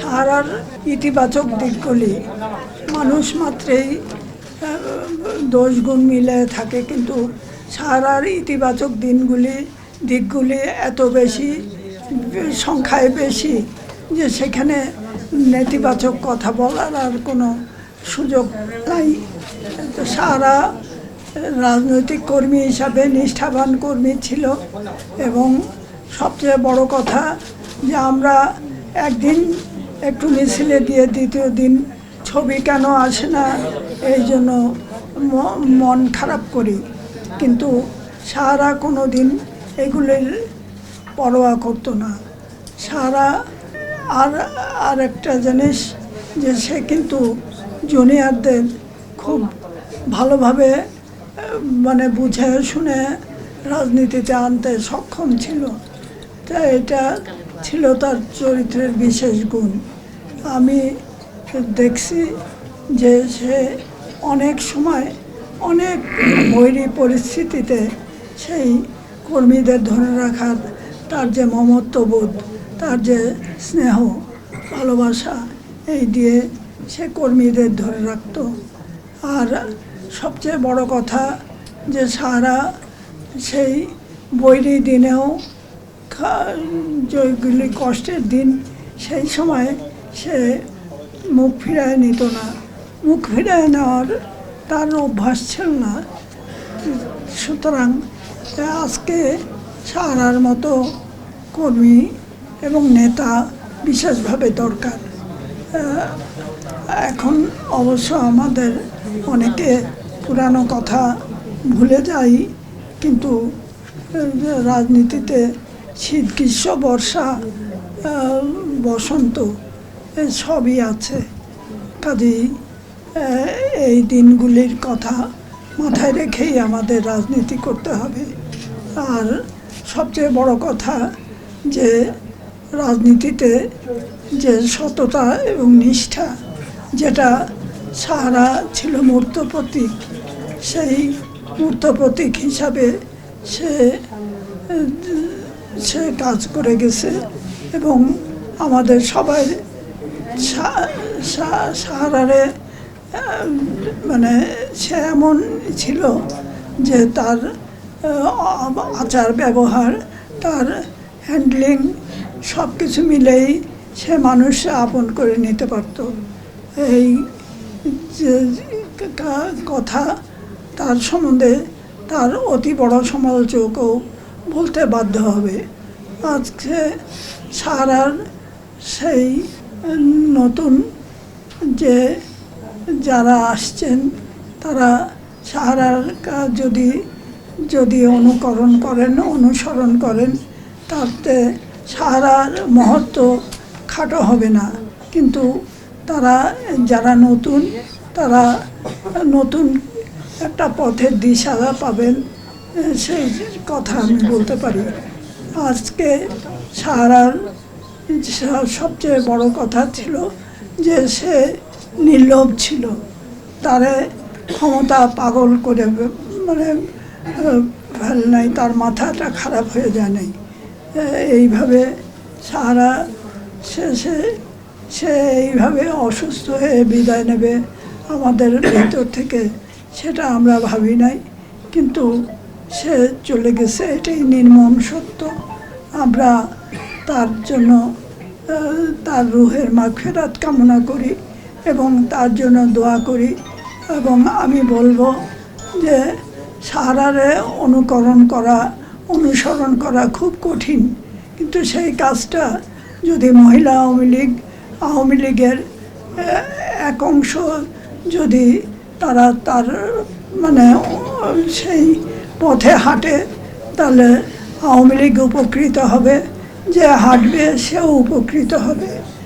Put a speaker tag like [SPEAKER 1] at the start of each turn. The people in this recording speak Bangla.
[SPEAKER 1] সাহারার ইতিবাচক দিকগুলি। মানুষ মাত্রেই আহ, দোষগুণ মিলে থাকে কিন্তু সাহারার ইতিবাচক দিনগুলি দিকগুলি এত বেশি সংখ্যায় বেশি যে সেখানে নেতিবাচক কথা বলার আর কোনো সুযোগ নাই। তো সারা রাজনৈতিক কর্মী হিসাবে নিষ্ঠাবান কর্মী ছিল এবং সবচেয়ে বড় কথা যে আমরা একদিন একটু মিছিলে দিয়ে দ্বিতীয় দিন ছবি কেন আসে না, এই জন্য মন খারাপ করি। কিন্তু সারা কোনো দিন এগুলির পরোয়া করতো না। সারা আর আর একটা জিনিস যে সে কিন্তু জুনিয়রদের খুব ভালোভাবে মানে বুঝে শুনে রাজনীতিতে আনতে সক্ষম ছিল। তা এটা ছিল তার চরিত্রের বিশেষ গুণ। আমি দেখছি যে সে অনেক সময় অনেক বৈরী পরিস্থিতিতে সেই কর্মীদের ধরে রাখার, তার যে মমত্ববোধ, তার যে স্নেহ, ভালোবাসা, এই দিয়ে সে কর্মীদের ধরে রাখতো। আর সবচেয়ে বড় কথা যে সারা সেই বৈরী দিনেও যেগুলি কষ্টের দিন, সেই সময় সে মুখ ফিরায় নিত না। মুখ ফিরায় নেওয়ার তার অভ্যাস ছিল না। সুতরাং আজকে সারার মতো কর্মী এবং নেতা বিশেষভাবে দরকার। এখন অবশ্য আমাদের অনেকে পুরানো কথা ভুলে যাই, কিন্তু রাজনীতিতে শীত, গ্রীষ্ম, বর্ষা বসন্ত সবই আছে। কাজেই এই দিনগুলির কথা মাথায় রেখেই আমাদের রাজনীতি করতে হবে। আর সবচেয়ে বড় কথা যে, রাজনীতিতে যে সততা এবং নিষ্ঠা যেটা সাহারা ছিল মূর্ত প্রতীক, সেই মূর্ত প্রতীক হিসাবে সে সে কাজ করে গেছে এবং আমাদের সবাই সাহারারে মানে সে এমন ছিল যে তার আচার ব্যবহার, তার হ্যান্ডলিং সব কিছু মিলেই সে মানুষ আপন করে নিতে পারত। এই কথা তার সম্বন্ধে তার অতি বড় সমালোচকও বলতে বাধ্য হবে। আজকে সারার সেই নতুন যে যারা আসছেন, তারা সাহারার কাজ যদি যদি অনুকরণ করেন, অনুসরণ করেন, তাতে সারার মহত্ব খাটো হবে না। কিন্তু তারা যারা নতুন, তারা নতুন একটা পথের দিশা পাবেন। সেই কথা আমি বলতে পারি। আজকে সাহারার সবচেয়ে বড় কথা ছিল যে সে নির্লোভ ছিল। তারে ক্ষমতা পাগল করে মানে ফেল নাই, তার মাথাটা খারাপ হয়ে যায় নাই। এইভাবে সারা শেষে সে এইভাবে অসুস্থ হয়ে বিদায় নেবে আমাদের ভেতর থেকে, সেটা আমরা ভাবি নাই। কিন্তু সে চলে গেছে এটাই নির্মম সত্য। আমরা তার জন্য তার রুহের মাগফেরাত কামনা করি এবং তার জন্য দোয়া করি। এবং আমি বলব যে সাহারারে অনুকরণ করা, অনুসরণ করা খুব কঠিন। কিন্তু সেই কাজটা যদি মহিলা আওয়ামী লীগ, আওয়ামী লীগের এক অংশ যদি তারা তার মানে সেই পথে হাঁটে তাহলে আওয়ামী লীগ উপকৃত হবে। যে হাঁটবে সেও উপকৃত হবে।